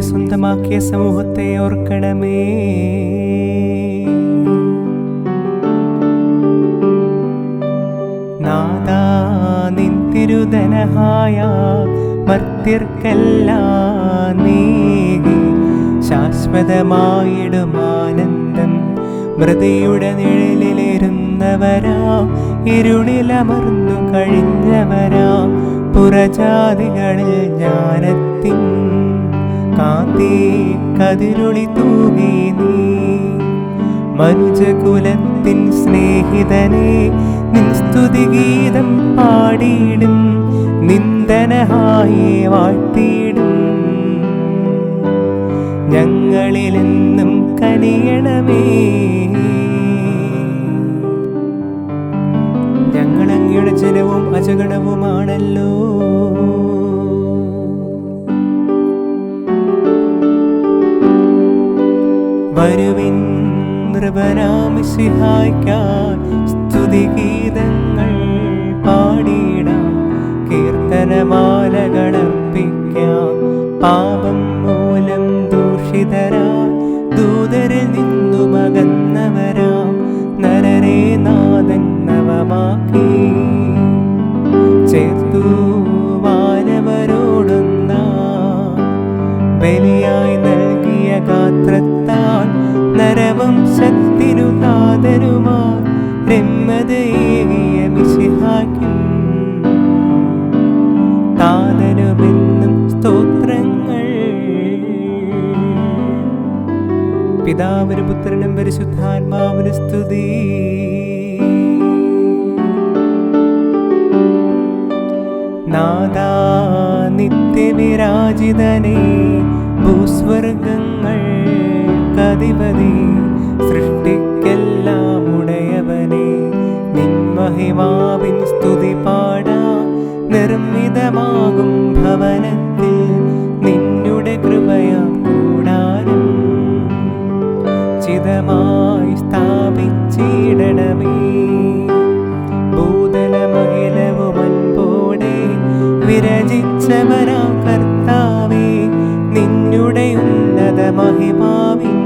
സ്വന്തമാക്കിയ സമൂഹത്തെ ഓർക്കണമേ. നാദാ നിൻ തിരുധനഹായ നീകി ശാശ്വതമായിടും ആനന്ദം മൃതിയുടെ നിഴലിലിരുന്നവരാ ഇരുളിലമർന്നു കഴിഞ്ഞവരാ. പുറജാതികളിൽ ജ്ഞാനത്തിൻ കാന്തി കതിരൊളി തൂകി നീ. മനുജകുലത്തിൻ സ്നേഹിതനെ നിൻ സ്തുതിഗീതം പാടിയിടും നിന്ദനഹായി വാഴ്ത്തിയിടും. ഞങ്ങളിലെന്നും കനിയണമേ. ഞങ്ങളങ്ങയുടെ ജനവും അജഗണവുമാണല്ലോ. വരുവിൻ നൃപരാമിസിഹായ്ക്കാൻ സ്തുതിഗീതങ്ങൾ പാടിയിടാം. കീർത്തനമാലകളർപ്പിക്കാം. പാപം മൂലം ദൂഷിതരാ. ദൂതരിൽ നിന്നു മകന്നവരാം. നരരെ നാഥൻ നവമാക്കി. ചേർത്തു വാനവരോടുന്ന. ബലിയായി നൽകിയ ഗാത്രത്താൽ നരവംശത്തിനു താതനുമാ രമ്മതയേകിയ മിശിഹാക്കും താതനുമെന്നും സ്തോത്രങ്ങൾ. പിതാവിനും പുത്രനും പരിശുദ്ധാത്മാവിന് സ്തുതി. നാദാ നിത്യവിരാജിതനെ ഭൂസ്വർഗങ്ങൾ കതിപതി സൃഷ്ടിക്കെല്ലാം ഉടയവനെ. നിൻമഹിമാവിൻ സ്തുതി പാടാ നിർമ്മിതമാകും ഭവനത്തിൽ നിന്നുടെ കൃപയാം കൂടാരം. ചിതമായി സ്ഥാപിച്ചിടണമേ. ഭൂതലമകിലവും അൻപോടെ വിരചിച്ചവരാ നിന്നുടെ ഉന്നത മഹിമാവിൻ